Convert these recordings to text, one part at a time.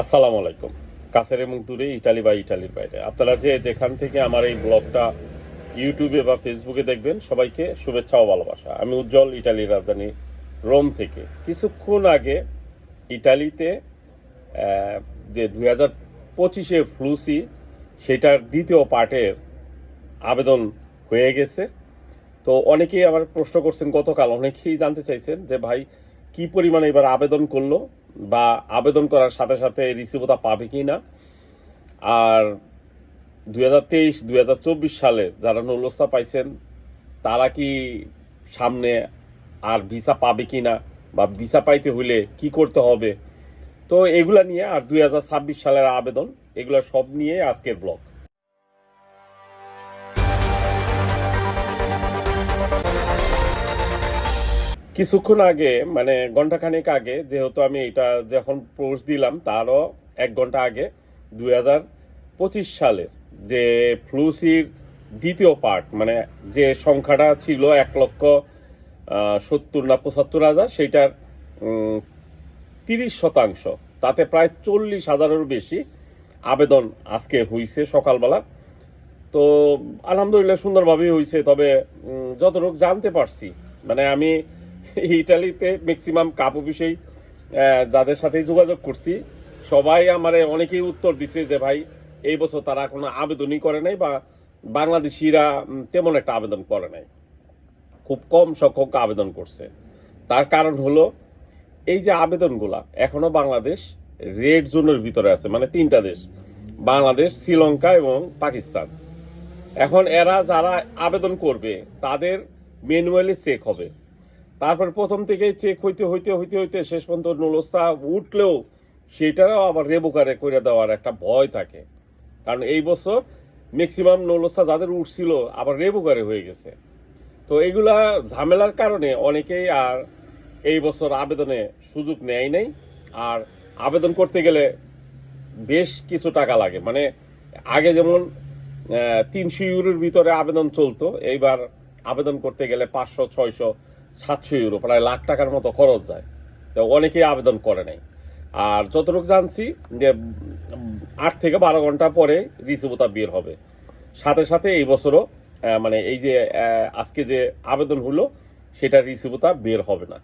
আসসালামু আলাইকুম। কাছের এবং দূরে ইটালি বা ইটালির বাইরে। আপনারা যে যেখান থেকে আমার এই ব্লগটা ইউটিউবে বা ফেসবুকে দেখবেন, সবাইকে শুভেচ্ছা ও ভালোবাসা। আমি উজ্জ্বল ইটালির রাজধানী রোম থেকে। কিছুক্ষণ আগে ইটালিতে যে দুই হাজার পঁচিশে ফ্লুসি, সেটার দ্বিতীয় পার্টের আবেদন হয়ে গেছে। তো অনেকেই আবার প্রশ্ন করছেন, গতকাল অনেকেই জানতে চাইছেন যে ভাই, কি পরিমাণে এবার আবেদন করল? বা আবেদন করার সাথে সাথে রিসিভতা পাবে কি না আর দুই হাজার তেইশ, দুই হাজার চব্বিশ সালে যারা নৌলস্তা পাইছেন, তারা কি সামনে আর ভিসা পাবে কি না বা ভিসা পাইতে হইলে কি করতে হবে? তো এগুলা নিয়ে আর দুই হাজার ছাব্বিশ সালের আবেদন, এগুলা সব নিয়ে আজকের ব্লগ। কিছুক্ষণ আগে মানে ঘন্টাখানেক আগে, যেহেতু আমি এটা যখন পোস্ট দিলাম, তারও এক ঘণ্টা আগে, দুই হাজার পঁচিশ সালে যে ফ্লুসির দ্বিতীয় পার্ট মানে যে সংখ্যাটা ছিল এক লক্ষ সত্তর না পঁচাত্তর হাজার, সেইটার তিরিশ শতাংশ। তাতে প্রায় চল্লিশ হাজারেরও বেশি আবেদন আজকে হইছে সকালবেলা। তো আলহামদুলিল্লাহ সুন্দরভাবেই হয়েছে তবে যতটুকু জানতে পারছি মানে আমি ইটালিতে ম্যাক্সিমাম কাপ অফিসেই যাদের সাথেই যোগাযোগ করছি। সবাই আমারে অনেকেই উত্তর দিছে যে, ভাই, এই বছর তারা কোনো আবেদনই করে নাই বা বাংলাদেশিরা তেমন একটা আবেদন করে নাই। খুব কম সংখ্যক আবেদন করছে। তার কারণ হলো, এই যে আবেদনগুলা এখনও বাংলাদেশ রেড জোনের ভিতরে আছে মানে তিনটা দেশ, বাংলাদেশ, শ্রীলঙ্কা এবং পাকিস্তান। এখন এরা যারা আবেদন করবে, তাদের ম্যানুয়ালি চেক হবে। তারপর প্রথম থেকে চেক হইতে হইতে হইতে হইতে শেষ পর্যন্ত নুলস্তা উঠলেও সেটারও আবার রেবুকারে করে দেওয়ার একটা ভয় থাকে। কারণ এই বছর ম্যাক্সিমাম নৌলস্তা যাদের উঠছিল আবার রেবুকারে হয়ে গেছে। তো এইগুলা ঝামেলার কারণে অনেকেই আর এই বছর আবেদনে সুযোগ নেয় নাই। আর আবেদন করতে গেলে বেশ কিছু টাকা লাগে। মানে আগে যেমন তিনশো ইউরোর ভিতরে আবেদন চলতো, এইবার আবেদন করতে গেলে পাঁচশো, ছয়শো সাতশো ইউরো প্রায় লাখ টাকার মতো খরচ যায়। তো অনেকেই আবেদন করে নাই। আর যতটুকু জানছি যে আট থেকে বারো ঘণ্টা পরে রিসিভতা বের হবে। সাথে সাথে এই বছরও মানে এই যে আজকে যে আবেদন হলো, সেটা রিসিভতা বের হবে না।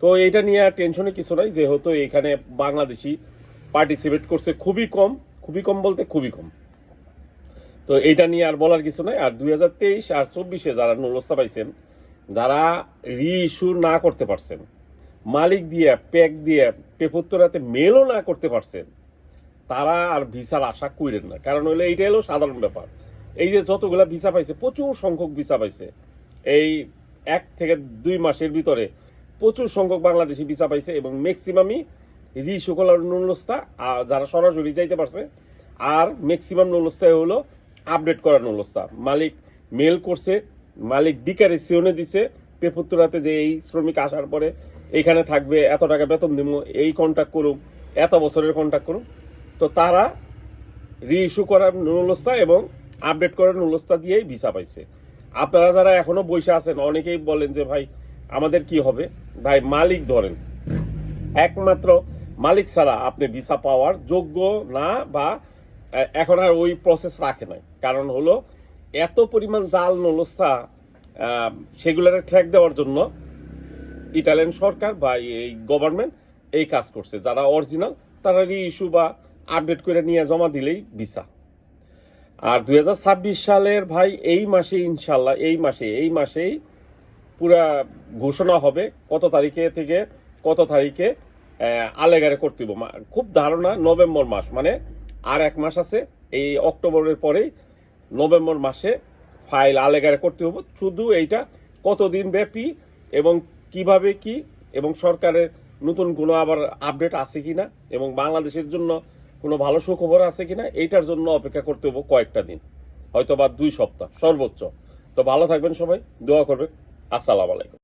তো এটা নিয়ে আর টেনশনে কিছু নাই, যেহেতু এখানে বাংলাদেশি পার্টিসিপেট করছে খুবই কম খুবই কম বলতে খুবই কম। তো এইটা নিয়ে আর বলার কিছু নাই। আর দুই হাজার তেইশ আর চব্বিশে যারা নুলস্তা পাইছেন যারা রি ইস্যু না করতে পারছেন, মালিক দিয়ে প্যাক দিয়ে পেপত্তরাতে মেলও না করতে পারছেন, তারা আর ভিসার আশা কইরেন না। কারণ হইলে এইটা হলো সাধারণ ব্যাপার। এই যে যতগুলা ভিসা পাইছে, প্রচুর সংখ্যক ভিসা পাইছে। এই এক থেকে দুই মাসের ভিতরে প্রচুর সংখ্যক বাংলাদেশি ভিসা পাইছে এবং ম্যাক্সিমামই রি শুকলার নুলস্তা আর যারা সরাসরি যাইতে পারছে, আর ম্যাক্সিমাম নুলস্তায় হলো আপডেট করার নুলস্তা মালিক মেল করছে মালিক ডিকারেসিওনে দিছে পেপুত্তরাতে যে এই শ্রমিক আসার পরে এখানে থাকবে, এত টাকা বেতন দিব এই কন্ট্যাক্ট করুক, এত বছরের কন্ট্যাক্ট করুক। তো তারা রি ইস্যু করার নুলস্তা এবং আপডেট করার নুলস্তা দিয়েই ভিসা পাইছে। আপনারা যারা এখনও বসে আছেন, অনেকেই বলেন যে, ভাই, আমাদের কি হবে? ভাই, মালিক ধরেন, একমাত্র মালিক ছাড়া আপনি ভিসা পাওয়ার যোগ্য না বা এখন আর ওই প্রসেস রাখে নাই। কারণ হলো এত পরিমাণ জাল নলস্তা সেগুলোর ঠেক দেওয়ার জন্য ইটালিয়ান সরকার বা এই গভর্নমেন্ট এই কাজ করছে। যারা অরিজিনাল তারা রি ইস্যু বা আপডেট করে নিয়ে জমা দিলেই ভিসা আর দু হাজার ছাব্বিশ সালের ভাই, এই মাসে ইনশাল্লাহ এই মাসে, এই মাসেই পুরা ঘোষণা হবে কত তারিখে থেকে কত তারিখে আলেগারে করতে খুব ধারণা নভেম্বর মাস মানে আর এক মাস আছে, এই অক্টোবরের পরেই নভেম্বর মাসে ফাইল আলেগারে করতে হবে। শুধু এইটা কতদিন ব্যাপী এবং কীভাবে কি এবং সরকারের নতুন কোনো আবার আপডেট আছে কি না এবং বাংলাদেশের জন্য কোনো ভালো সুখবর আছে কি না এইটার জন্য অপেক্ষা করতে হবে কয়েকটা দিন হয়তো বা দুই সপ্তাহ সর্বোচ্চ। তো ভালো থাকবেন সবাই, দোয়া করবেন। আসসালামু আলাইকুম।